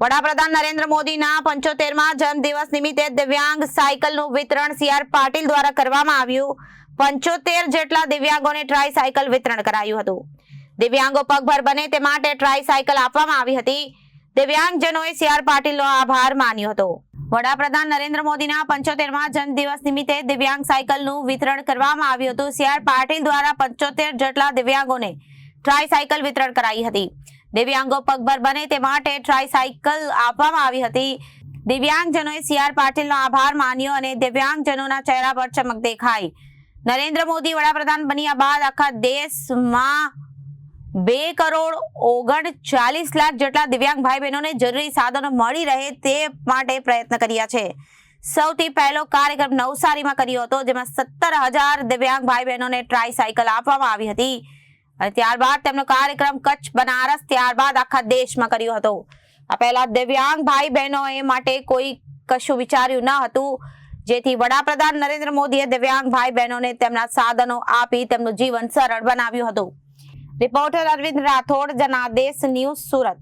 વડાપ્રધાન નરેન્દ્ર મોદીના પંચોતેરમાં જન્મદિવસ નિમિત્તે દિવ્યાંગ સાયકલનું વિતરણ સીઆર પાટીલ દ્વારા કરવામાં આવ્યું. પંચોતેર જેટલા દિવ્યાંગોને ટ્રાય સાયકલ વિતરણ કરાયું હતું. દિવ્યાંગો પગભર બને તે માટે ટ્રાય સાયકલ આપવામાં આવી હતી. દિવ્યાંગજનોએ સીઆર પાટીલનો આભાર માન્યો હતો. વડાપ્રધાન નરેન્દ્ર મોદીના પંચોતેરમાં જન્મદિવસ નિમિત્તે દિવ્યાંગ સાયકલનું વિતરણ કરવામાં આવ્યું હતું. સીઆર પાટીલ દ્વારા પંચોતેર જેટલા દિવ્યાંગોને ટ્રાય સાયકલ વિતરણ કરાઈ હતી. દિવ્યાંગો પગભર બને તે માટે ટ્રાય સાયકલ આપવામાં આવી હતી. દિવ્યાંગજનોએ સીઆર પાટીલનો આભાર માન્યો અને દિવ્યાંગજનોના ચહેરા પર ચમક દેખાઈ. નરેન્દ્ર મોદી વડાપ્રધાન બન્યા બાદ આખા દેશમાં બે કરોડ ઓગણ ચાલીસ લાખ જેટલા દિવ્યાંગ ભાઈ બહેનોને જરૂરી સાધનો મળી રહે તે માટે પ્રયત્ન કર્યા છે. સૌથી પહેલો કાર્યક્રમ નવસારીમાં કર્યો હતો, જેમાં સત્તર હજાર દિવ્યાંગ ભાઈ બહેનોને ટ્રાય સાયકલ આપવામાં આવી હતી. અને ત્યારબાદ તેમનો કાર્યક્રમ કચ્છ, બનારસ, ત્યારબાદ આખા દેશમાં કર્યો હતો. આ પહેલા દિવ્યાંગ ભાઈ બહેનોએ માટે કોઈ કશું વિચાર્યું ન હતું. જેથી વડાપ્રધાન નરેન્દ્ર મોદીએ દિવ્યાંગ ભાઈ બહેનોને તેમના સાધનો આપી તેમનું જીવન સરળ બનાવ્યું હતું. Reporter Arvind Rathod, Janadesh news Surat.